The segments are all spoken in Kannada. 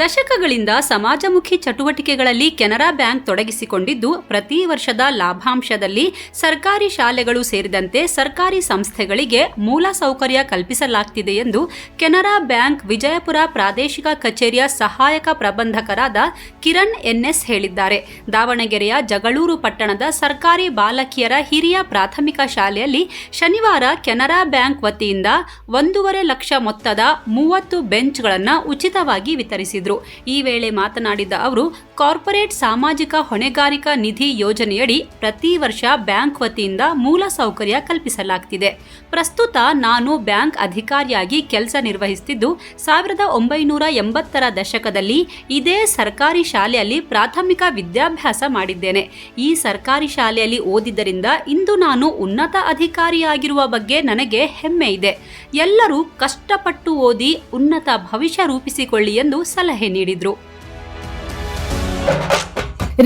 ದಶಕಗಳಿಂದ ಸಮಾಜಮುಖಿ ಚಟುವಟಿಕೆಗಳಲ್ಲಿ ಕೆನರಾ ಬ್ಯಾಂಕ್ ತೊಡಗಿಸಿಕೊಂಡಿದ್ದು, ಪ್ರತಿ ವರ್ಷದ ಲಾಭಾಂಶದಲ್ಲಿ ಸರ್ಕಾರಿ ಶಾಲೆಗಳು ಸೇರಿದಂತೆ ಸರ್ಕಾರಿ ಸಂಸ್ಥೆಗಳಿಗೆ ಮೂಲ ಸೌಕರ್ಯ ಕಲ್ಪಿಸಲಾಗ್ತಿದೆ ಎಂದು ಕೆನರಾ ಬ್ಯಾಂಕ್ ವಿಜಯಪುರ ಪ್ರಾದೇಶಿಕ ಕಚೇರಿಯ ಸಹಾಯಕ ಪ್ರಬಂಧಕರಾದ ಕಿರಣ್ ಎನ್ಎಸ್ ಹೇಳಿದ್ದಾರೆ. ದಾವಣಗೆರೆಯ ಜಗಳೂರು ಪಟ್ಟಣದ ಸರ್ಕಾರಿ ಬಾಲಕಿಯರ ಹಿರಿಯ ಪ್ರಾಥಮಿಕ ಶಾಲೆಯಲ್ಲಿ ಶನಿವಾರ ಕೆನರಾ ಬ್ಯಾಂಕ್ ವತಿಯಿಂದ ಒಂದೂವರೆ ಲಕ್ಷ ಮೊತ್ತದ ಮೂವತ್ತು ಬೆಂಚ್ಗಳನ್ನು ಉಚಿತವಾಗಿ ವಿತರಿಸಿದ್ರು. ಈ ವೇಳೆ ಮಾತನಾಡಿದ ಅವರು, ಕಾರ್ಪೊರೇಟ್ ಸಾಮಾಜಿಕ ಹೊಣೆಗಾರಿಕಾ ನಿಧಿ ಯೋಜನೆಯಡಿ ಪ್ರತಿ ವರ್ಷ ಬ್ಯಾಂಕ್ ವತಿಯಿಂದ ಮೂಲ ಸೌಕರ್ಯ ಕಲ್ಪಿಸಲಾಗ್ತಿದೆ. ಪ್ರಸ್ತುತ ನಾನು ಬ್ಯಾಂಕ್ ಅಧಿಕಾರಿಯಾಗಿ ಕೆಲಸ ನಿರ್ವಹಿಸುತ್ತಿದ್ದು ಸಾವಿರದ ಒಂಬೈನೂರ ಎಂಬತ್ತರ ದಶಕದಲ್ಲಿ ಇದೇ ಸರ್ಕಾರಿ ಶಾಲೆಯಲ್ಲಿ ಪ್ರಾಥಮಿಕ ವಿದ್ಯಾಭ್ಯಾಸ ಮಾಡಿದ್ದೇನೆ. ಈ ಸರ್ಕಾರಿ ಶಾಲೆಯಲ್ಲಿ ಓದಿದ್ದರಿಂದ ಇಂದು ನಾನು ಉನ್ನತ ಅಧಿಕಾರಿಯಾಗಿರುವ ಬಗ್ಗೆ ನನಗೆ ಹೆಮ್ಮೆ ಇದೆ. ಎಲ್ಲರೂ ಕಷ್ಟಪಟ್ಟು ಓದಿ ಉನ್ನತ ಭವಿಷ್ಯ ರೂಪಿಸಿಕೊಳ್ಳಿ ಎಂದು ಸಲಹೆ ನೀಡಿದ್ರು.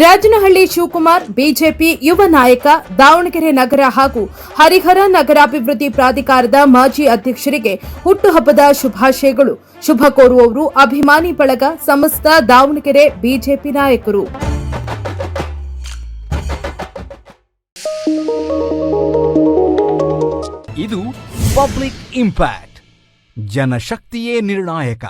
ರಾಜನಹಳ್ಳಿ ಶಿವಕುಮಾರ್ ಬಿಜೆಪಿ ಯುವ ನಾಯಕ ದಾವಣಗೆರೆ ನಗರ ಹಾಗೂ ಹರಿಹರ ನಗರಾಭಿವೃದ್ಧಿ ಪ್ರಾಧಿಕಾರದ ಮಾಜಿ ಅಧ್ಯಕ್ಷರಿಗೆ ಹುಟ್ಟುಹಬ್ಬದ ಶುಭಾಶಯಗಳು. ಶುಭ ಕೋರುವವರು ಅಭಿಮಾನಿ ಬಳಗ ಸಮಸ್ತ ದಾವಣಗೆರೆ ಬಿಜೆಪಿ ನಾಯಕರು. ಇದು ಪಬ್ಲಿಕ್ ಇಂಪ್ಯಾಕ್ಟ್ ಜನಶಕ್ತಿಯೇ ನಿರ್ಣಾಯಕ.